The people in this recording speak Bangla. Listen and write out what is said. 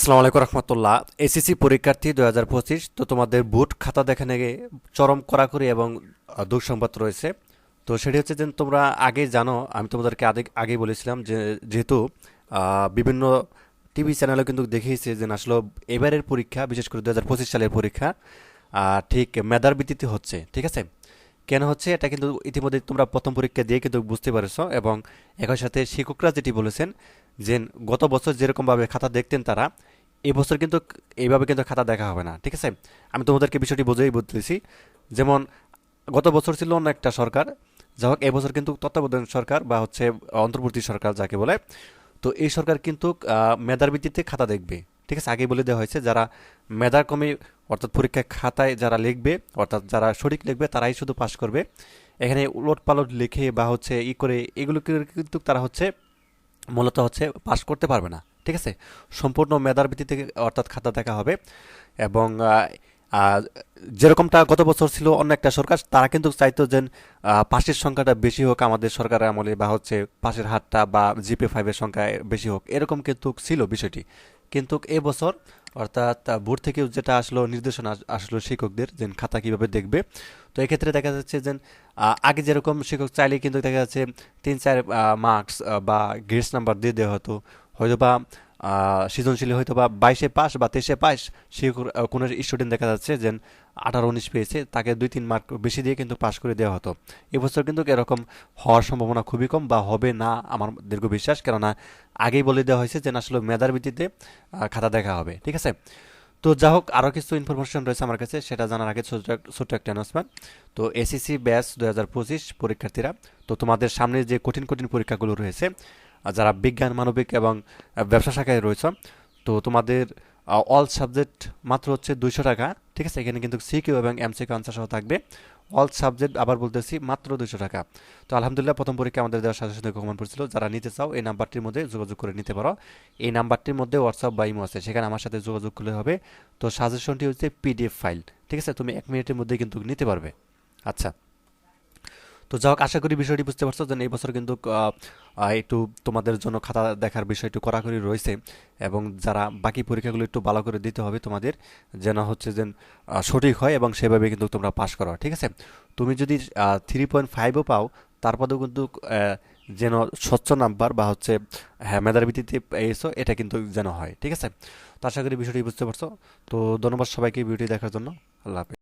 আসসালামু আলাইকুম রহমতুল্লাহ। এসএসসি পরীক্ষার্থী দু হাজার পঁচিশ, তো তোমাদের বুট খাতা দেখানে চরম কড়াকড়ি এবং দুঃসংবাদ রয়েছে। তো সেটি হচ্ছে যে তোমরা আগে জানো, আমি তোমাদেরকে আগে আগেই বলেছিলাম যে যেহেতু বিভিন্ন টিভি চ্যানেলে কিন্তু দেখিয়েছে যে আসলে এবারের পরীক্ষা, বিশেষ করে দু হাজার পঁচিশ সালের পরীক্ষা ঠিক মেধার ভিত্তিতে হচ্ছে, ঠিক আছে? কেন হচ্ছে? এটা কিন্তু ইতিমধ্যে তোমরা প্রথম পরীক্ষা দিয়ে কিন্তু বুঝতে পারছ এবং একই সাথে শিক্ষকরা যেটি বলেছেন যে গত বছর যেরকমভাবে খাতা দেখতেন তারা এবছর কিন্তু এইভাবে কিন্তু খাতা দেখা হবে না, ঠিক আছে? আমি তোমাদেরকে বিষয়টি বোঝাই বলতেছি। যেমন, গত বছর ছিল অন্য একটা সরকার, যা হোক এবছর কিন্তু তত্ত্বাবধায়ক সরকার বা হচ্ছে অন্তর্বর্তী সরকার যাকে বলে, তো এই সরকার কিন্তু মেধার ভিত্তিতে খাতা দেখবে, ঠিক আছে? আগেই বলে দেওয়া হয়েছে, যারা মেধার কমে, অর্থাৎ পরীক্ষার খাতায় যারা লিখবে, অর্থাৎ যারা সঠিক লিখবে, তারাই শুধু পাশ করবে। এখানে উলট পালট লিখে বা হচ্ছে ই করে এগুলো কিন্তু তারা হচ্ছে মূলত হচ্ছে পাস করতে পারবে না, ঠিক আছে? সম্পূর্ণ মেধার ভিত্তিতে অর্থাৎ খাতা দেখা হবে এবং যেরকমটা গত বছর ছিল অন্য একটা সরকার, তারা কিন্তু চাইতো যে পাশের সংখ্যাটা বেশি হোক আমাদের সরকারের আমলে বা হচ্ছে পাশের হাতটা বা জিপে ফাইভের সংখ্যা বেশি হোক, এরকম কিন্তু ছিল বিষয়টি। কিন্তু এবছর অর্থাৎ বোর্ড থেকে যেটা আসলো, নির্দেশনা আসলো শিক্ষকদের যে খাতা কীভাবে দেখবে। তো এক্ষেত্রে দেখা যাচ্ছে যে আগে যেরকম শিক্ষক চাইলে কিন্তু দেখা যাচ্ছে তিন, চার মার্কস বা গ্রেস নাম্বার দিয়ে দেওয়া হতো। হয়তো বা সৃজনশীল হয়তো বা বাইশে পাস বা তেইশে পাস, সে কোনো স্টুডেন্ট দেখা যাচ্ছে যে আঠারো, উনিশ পেয়েছে, তাকে দুই, তিন মার্ক বেশি দিয়ে কিন্তু পাশ করে দেওয়া হতো। এবছর কিন্তু এরকম হওয়ার সম্ভাবনা খুবই কম বা হবে না আমার দীর্ঘ বিশ্বাস, কেননা আগেই বলে দেওয়া হয়েছে যে আসলে মেধার ভিত্তিতে খাতা দেখা হবে, ঠিক আছে? তো যা হোক আরও কিছু ইনফরমেশন রয়েছে আমার কাছে, সেটা জানার আগে ছোট ছোট্ট একটা অ্যানাউন্সমেন্ট তো এসএসসি ব্যাচ দু পরীক্ষার্থীরা, তো তোমাদের সামনে যে কঠিন কঠিন পরীক্ষাগুলো রয়েছে যারা বিজ্ঞান, মানবিক এবং ব্যবসা শাখায় রয়েছে, তো তোমাদের অল সাবজেক্ট মাত্র হচ্ছে দুইশো টাকা, ঠিক আছে? এখানে কিন্তু সিকিউ এবং এমসিকিউ আনসার সহ থাকবে। অল সাবজেক্ট আবার বলতেছি মাত্র দুইশো টাকা। তো আলহামদুলিল্লাহ প্রথম পরীক্ষা আমাদের দেওয়ার সাথে সাথে কমন পড়ছিল। যারা নিতে চাও, এই নাম্বারটির মধ্যে যোগাযোগ করে নিতে পারো। এই নাম্বারটির মধ্যে হোয়াটসঅ্যাপ বা ইমো আছে, সেখানে আমার সাথে যোগাযোগ করলে হবে। তো সাজেশনটি হচ্ছে পিডিএফ ফাইল ঠিক আছে? তুমি এক মিনিটের মধ্যে কিন্তু নিতে পারবে। আচ্ছা। তো যাই হোক, আশা করি বিষয়টি বুঝতে পারছ যে এই বছর কিন্তু একটু তোমাদের জন্য খাতা দেখার বিষয় একটু কড়াকড়ি রয়েছে এবং যারা বাকি পরীক্ষাগুলো একটু ভালো করে দিতে হবে তোমাদের, যেন হচ্ছে যে সঠিক হয় এবং সেভাবে কিন্তু তোমরা পাশ করো, ঠিক আছে? তুমি যদি থ্রি পয়েন্ট ফাইভও পাও, তারপরেও কিন্তু যেন স্বচ্ছ নাম্বার বা হচ্ছে হ্যাঁ মেধার ভিত্তিতে এসো, এটা কিন্তু যেন হয়, ঠিক আছে? তো আশা করি বিষয়টি বুঝতে পারছ। তো ধন্যবাদ সবাইকে ভিডিওটি দেখার জন্য। আল্লাহ হাফেজ।